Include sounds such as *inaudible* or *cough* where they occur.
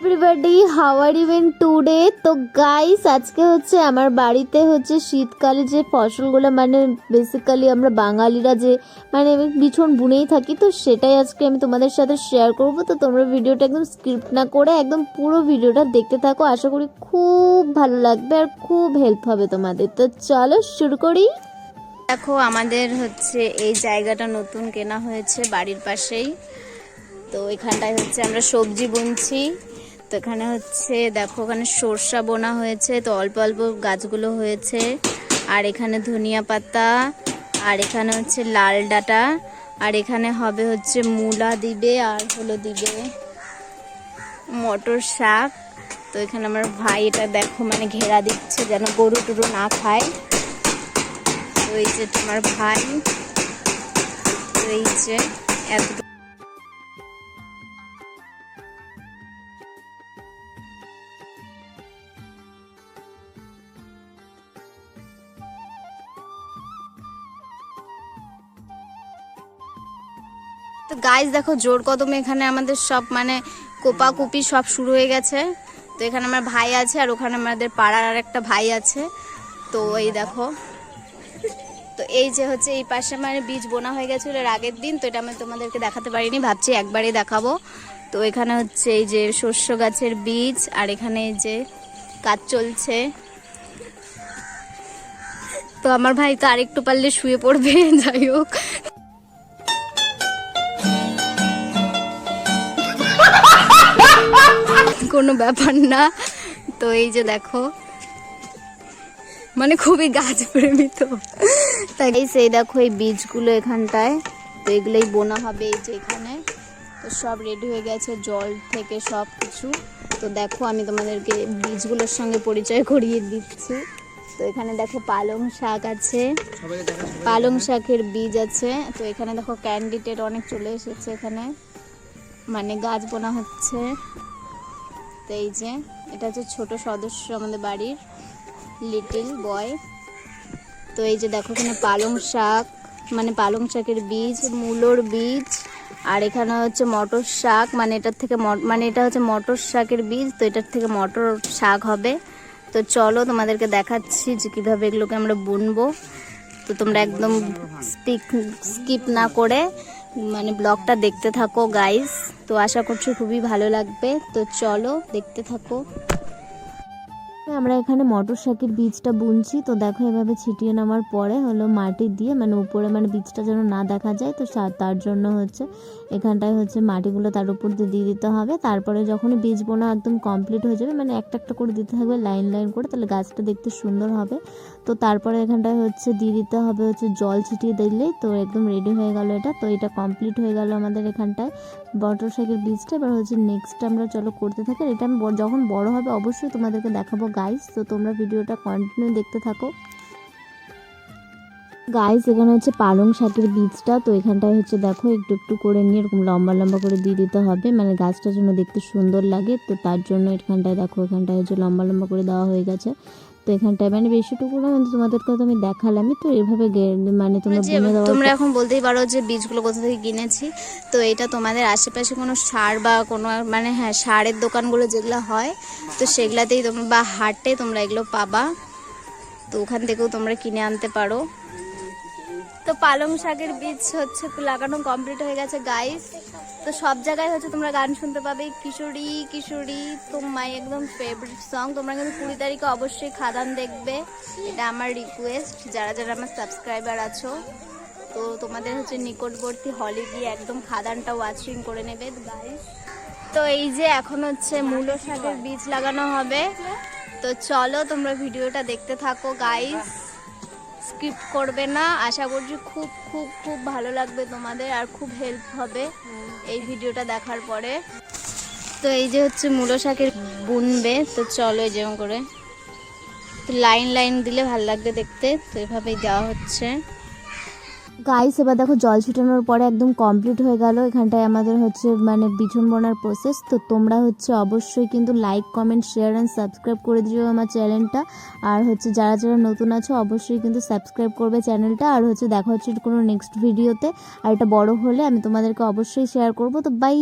Everybody হাওয়ার even today তো guys আজকে হচ্ছে আমার বাড়িতে হচ্ছে শীতকালে যে ফসলগুলো মানে বেসিক্যালি আমরা বাঙালিরা যে মানে বিছন বুনেই থাকি, তো সেটাই আজকে আমি তোমাদের সাথে শেয়ার করব। তো তোমরা ভিডিওটা একদম স্ক্রিপ্ট না করে, একদম পুরো ভিডিওটা দেখতে থাকো। আশা করি খুব ভালো লাগবে আর খুব হেল্প হবে তোমাদের। তো চলো শুরু করি। দেখো, আমাদের হচ্ছে এই জায়গাটা নতুন কেনা হয়েছে বাড়ির পাশেই। তো এখানটায় হচ্ছে আমরা সবজি বুনছি। তো এখানে হচ্ছে, দেখো ওখানে সর্ষা বোনা হয়েছে, তো অল্প অল্প গাছগুলো হয়েছে। আর এখানে ধনিয়া পাতা, আর এখানে হচ্ছে লাল ডাটা, আর এখানে হবে হচ্ছে মূলা দিবে আর হলো দিবে মটর শাক। তো এখানে আমার ভাই এটা দেখো মানে ঘেরা দিচ্ছে যেন গরু টরু না খায়। তো এই যে তোমার ভাই, তো এই যে এত তো গাইজ দেখো, জোর কদমে এখানে আমাদের সব মানে কোপাকুপি সব শুরু হয়ে গেছে। তো এখানে আমার ভাই আছে আর ওখানে আমাদের পাড়ার আর একটা ভাই আছে। তো এই দেখো। তো এই যে হচ্ছে এই পাশে মানে বীজ বোনা হয়ে গেছিল এর আগের দিন, তো এটা আমি তোমাদেরকে দেখাতে পারিনি, ভাবছি একবারই দেখাবো। তো এখানে হচ্ছে এই যে শস্য গাছের বীজ আর এখানে এই যে কাজ চলছে। তো আমার ভাই তো আরেকটু পারলে শুয়ে পড়বে, *laughs* যাই হোক। কোনো ব্যাপার না। তো এই যে দেখো মানে খুবই গাছ প্রেমী তো তাই সেই দেখো এই বীজগুলো এখানটায় তো এগুলোই বোনা হবে এই যে এখানে। তো সব রেডি হয়ে গেছে জল থেকে সব কিছু তো দেখো আমি তোমাদেরকে বীজগুলোর সঙ্গে পরিচয় করিয়ে দিচ্ছি। তো এখানে দেখো পালং শাক আছে। পালং শাকের বীজ আছে। তো এখানে দেখো ক্যান্ডিডেট অনেক চলে এসেছে এখানে। মানে গাছ বোনা হচ্ছে। তো এই যে, এটা হচ্ছে ছোট সদস্য আমাদের বাড়ির লিটিল বয় তো এই যে দেখো এখানে পালং শাক মানে পালং শাকের বীজ, মূলোর বীজ, আর এখানে হচ্ছে মটর শাক মানে এটার থেকে মানে এটা হচ্ছে মটর শাকের বীজ, তো এটার থেকে মটর শাক হবে। তো চলো তোমাদেরকে দেখাচ্ছি যে কীভাবে এগুলোকে আমরা বুনবো। তো তোমরা একদম স্কিপ না করে মানে ব্লগটা দেখতে থাকো গাইস তো আশা করছি খুবই ভালো লাগবে। তো চলো, দেখতে থাকো। আমরা এখানে মটর শাকের বীজটা বুনছি। তো দেখো, এভাবে ছিটিয়ে নেওয়ার পরে হলো মাটি দিয়ে মানে উপরে মানে বীজটা যেন না দেখা যায়, তো তার জন্য হচ্ছে এখানটায় হচ্ছে মাটিগুলো তার উপর দিয়ে দিয়ে দিতে হবে। তারপরে যখন বীজ বোনা একদম কমপ্লিট হয়ে যাবে মানে একটা একটা করে দিতে থাকবে, লাইন লাইন করে, তাহলে গাছটা দেখতে সুন্দর হবে। তো তারপরে এখানটায় হচ্ছে দিয়ে দিতে হবে হচ্ছে জল ছিটিয়ে দিলেই তো একদম রেডি হয়ে গেল এটা। তো এটা কমপ্লিট হয়ে গেল আমাদের এখানটায় মটর শাকের বীজটা। এবার হচ্ছে নেক্সট আমরা চলো করতে থাকি। এটা আমি যখন বড় হবে, অবশ্যই তোমাদেরকে দেখাবো গাইস তো তোমরা ভিডিওটা কন্টিনিউ দেখতে থাকো। গাইস এখানে হচ্ছে পালং শাকের বীজটা, তো এখানটায় হচ্ছে দেখো, একটু একটু করে নিয়ে এরকম লম্বা লম্বা করে দিয়ে দিতে হবে। মানে গাছটা যেন দেখতে সুন্দর লাগে, তো তার জন্য এখানটায় দেখো, এখানটায় হচ্ছে লম্বা লম্বা করে দেওয়া হয়ে গেছে। তো এখানটায় মানে বেশিটুকু না মানে তোমাদেরকে তো আমি দেখালামই তো এভাবে মানে তোমরা তোমরা এখন বলতেই পারো যে বীজগুলো কোথা থেকে কিনেছি তো এটা তোমাদের আশেপাশে কোনো সার বা কোনো মানে হ্যাঁ সারের দোকানগুলো যেগুলো হয় তো সেগুলাতেই তোমরা বা হাটে তোমরা এগুলো পাবা তো ওখান থেকেও তোমরা কিনে আনতে পারো। তো পালং শাকের বীজ হচ্ছে লাগানো কমপ্লিট হয়ে গেছে গাইস তো সব জায়গায় হচ্ছে তোমরা গান শুনতে পাবে। কিশোরী কিশোরী তোমায় একদম ফেভারিট সং তোমরা কিন্তু কুড়ি তারিখে অবশ্যই খাদান দেখবে। এটা আমার রিকোয়েস্ট যারা যারা আমার সাবস্ক্রাইবার আছো, তো তোমাদের হচ্ছে নিকটবর্তী হলে গিয়ে একদম খাদানটা ওয়াচিং করে নেবে গাইস তো এই যে এখন হচ্ছে মূলো শাকের বীজ লাগানো হবে। তো চলো তোমরা ভিডিওটা দেখতে থাকো গাইস স্কিপ করবে না। আশা করছি খুব খুব খুব ভালো লাগবে তোমাদের আর খুব হেল্প হবে। এই ভিডিওটা দেখার পরে। তো এই যে হচ্ছে মূলো শাকের বুনবে, তো চলো এই যেমন করে। তো লাইন লাইন দিলে ভালো লাগবে দেখতে, তো এভাবেই দেওয়া হচ্ছে। গাইস এবার দেখো জল ছিটানোর পরে একদম কমপ্লিট হয়ে গেল। এখানটায় আমাদের হচ্ছে মানে বিছন বোনার প্রসেস তো তোমরা হচ্ছে অবশ্যই কিন্তু like comment share and subscribe করে দিও আমার চ্যানেলটা আর হচ্ছে যারা যারা নতুন আছো, অবশ্যই কিন্তু সাবস্ক্রাইব করবে চ্যানেলটা আর হচ্ছে দেখা হচ্ছে কোনো নেক্সট ভিডিওতে আর এটা বড় হলে আমি তোমাদেরকে অবশ্যই শেয়ার করব। তো বাই